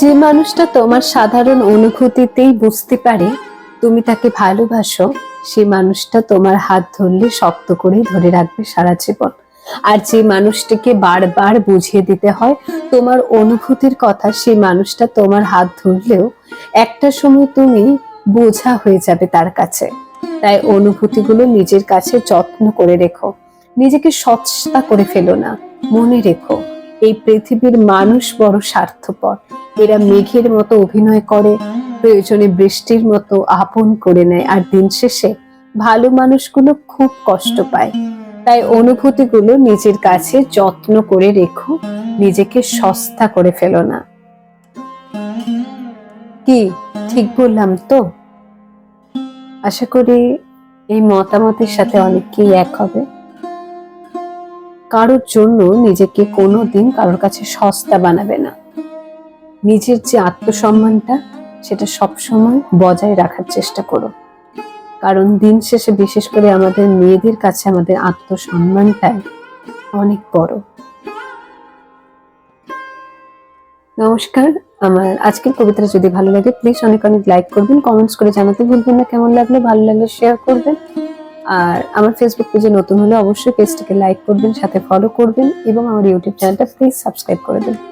যে মানুষটা তোমার সাধারণ অনুভূতিতেই বুঝতে পারে, তুমি তাকে ভালোবাসো সেই মানুষটা তোমার হাত ধরলে শক্ত করে ধরে রাখবে সারা জীবন। আর যে মানুষটিকে বারবার বুঝিয়ে দিতে হয়, তোমার অনুভূতির কথা সেই মানুষটা তোমার হাত ধরলেও একটা সময় তুমি বোঝা হয়ে যাবে তার কাছে। তাই অনুভূতিগুলো নিজের কাছে যত্ন করে রেখো। নিজেকে সচেষ্টা করে ফেলো না। মনে রেখো, এই পৃথিবীর মানুষ বড় স্বার্থপর। এরা মেঘের মতো অভিনয় করে, প্রয়োজনে বৃষ্টির মতো আপন করে নেয় আর দিন শেষে ভালো মানুষগুলো খুব কষ্ট পায়। তাই অনুভূতিগুলো নিজের কাছে যত্ন করে রেখো, নিজেকে সস্তা করে ফেলো না। কি? ঠিক বললাম তো? আশা করি এই মতামতের সাথে অনেকেই এক হবে। কারোর জন্য নিজেকে কোনো দিন কারোর কাছে সস্তা বানাবে না। নিজের যে আত্মসম্মানটা, সেটা সবসময় বজায় রাখার চেষ্টা করো। কারণ দিন শেষে বিশেষ করে আমাদের মেয়েদের কাছে আমাদের আত্মসম্মানটাই অনেক বড়। নমস্কার, আমার আজকের কবিতাটা যদি ভালো লাগে প্লিজ অনেক অনেক লাইক করবেন কমেন্টস করে জানাতে ভুলবেন না, কেমন লাগল, ভালো লাগলে শেয়ার করবেন। আর আমার ফেসবুক পেজে নতুন হলে অবশ্যই পেজটাকে লাইক করবেন, সাথে ফলো করবেন এবং আমার ইউটিউব চ্যানেলটা প্লিজ সাবস্ক্রাইব করে দেবেন।